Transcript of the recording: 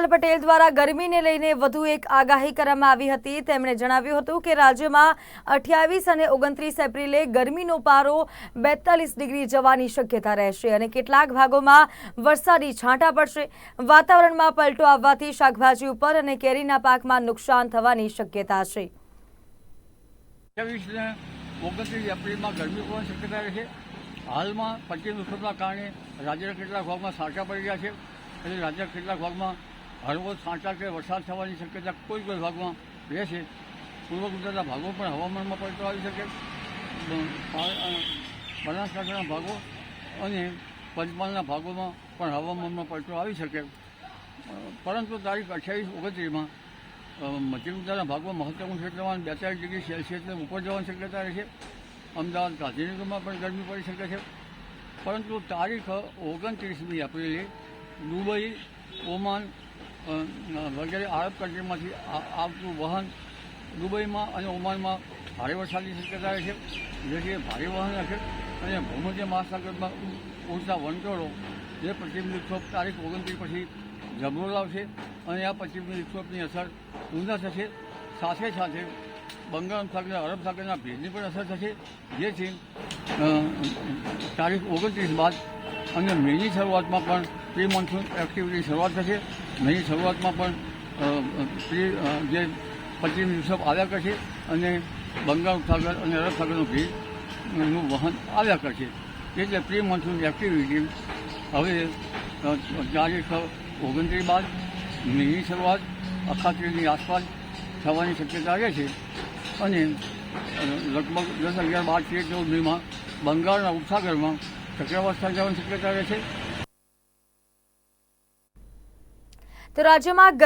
ભૂપેન્દ્રપાલ પટેલ દ્વારા ગરમીને લઈને વધુ એક આગાહી કરવામાં આવી હતી. તેમણે જણાવ્યું હતું કે રાજ્યમાં અઠ્યાવીસ અને ઓગણત્રીસ એપ્રિલે ગરમીનો પારો બેતાલીસ ડિગ્રી જવાની શક્યતા રહેશે અને કેટલાક ભાગોમાં વરસાદી છાંટા પડશે. વાતાવરણમાં પલટો આવવાથી શાકભાજી ઉપર અને કેરીના પાકમાં નુકસાન થવાની શક્યતા છે. હાલમાં પશ્ચિમ ઉત્સવના કારણે રાજ્યના કેટલાક ભાગમાં છાંટા પડી રહ્યા છે. એટલે રાજ્યના કેટલાક ભાગમાં હળવો છાંટા કે વરસાદ થવાની શક્યતા કોઈ કોઈ ભાગમાં રહેશે પૂર્વ ગુજરાતના ભાગો પણ હવામાનમાં પલટો આવી શકે. બનાસકાંઠાના ભાગો અને પંચમહાલના ભાગોમાં પણ હવામાનમાં પલટો આવી શકે. પરંતુ તારીખ અઠ્યાવીસ ઓગણત્રીસમાં મધ્ય ગુજરાતના ભાગમાં મહત્તમ ક્ષેત્રમાં બેતાલીસ ડિગ્રી સેલ્સિયસને ઉપર જવાની શક્યતા રહેશે અમદાવાદ ગાંધીનગરમાં પણ ગરમી પડી શકે છે. પરંતુ તારીખ ઓગણત્રીસમી એપ્રિલે દુબઈ, ઓમાન વગેરે આરબ કન્ટ્રીમાંથી આવતું વાહન દુબઈમાં અને ઓમાનમાં ભારે વરસાદની શક્યતા છે. જેથી ભારે વાહન હશે અને ભૂમધ્ય મહાસાગરમાં ઉડતા વંટોળો જે પશ્ચિમી વિક્ષોભ તારીખ ઓગણત્રીસ પછી જબરો લાવશે અને આ પશ્ચિમી વિક્ષોભની અસર ઊંધા થશે. સાથે સાથે બંગાળ સાગર અરબ સાગરના ભેજની પણ અસર થશે. જેથી તારીખ ઓગણત્રીસ બાદ અને મેની શરૂઆતમાં પણ પ્રી મોન્સૂન એક્ટિવિટી શરૂઆત થશે. મેની શરૂઆતમાં પણ પ્રી જે પશ્ચિમ યુસફ આવ્યા કરશે અને બંગાળ સાગર અને અરબ સાગરનું ભેજનું વહન આવ્યા કરશે. એટલે પ્રી મોન્સૂન એક્ટિવિટી હવે તારીખ ઓગણત્રીસ બાદ મેની શરૂઆત અખાત્રીની આસપાસ થવાની શક્યતા રહે છે. અને લગભગ દસ અગિયાર બાર તેર ચૌદ મેમાં બંગાળના ઉપસાગરમાં ચક્રવાત સર્જાવાની શક્યતા રહે છે. તો રાજ્યમાં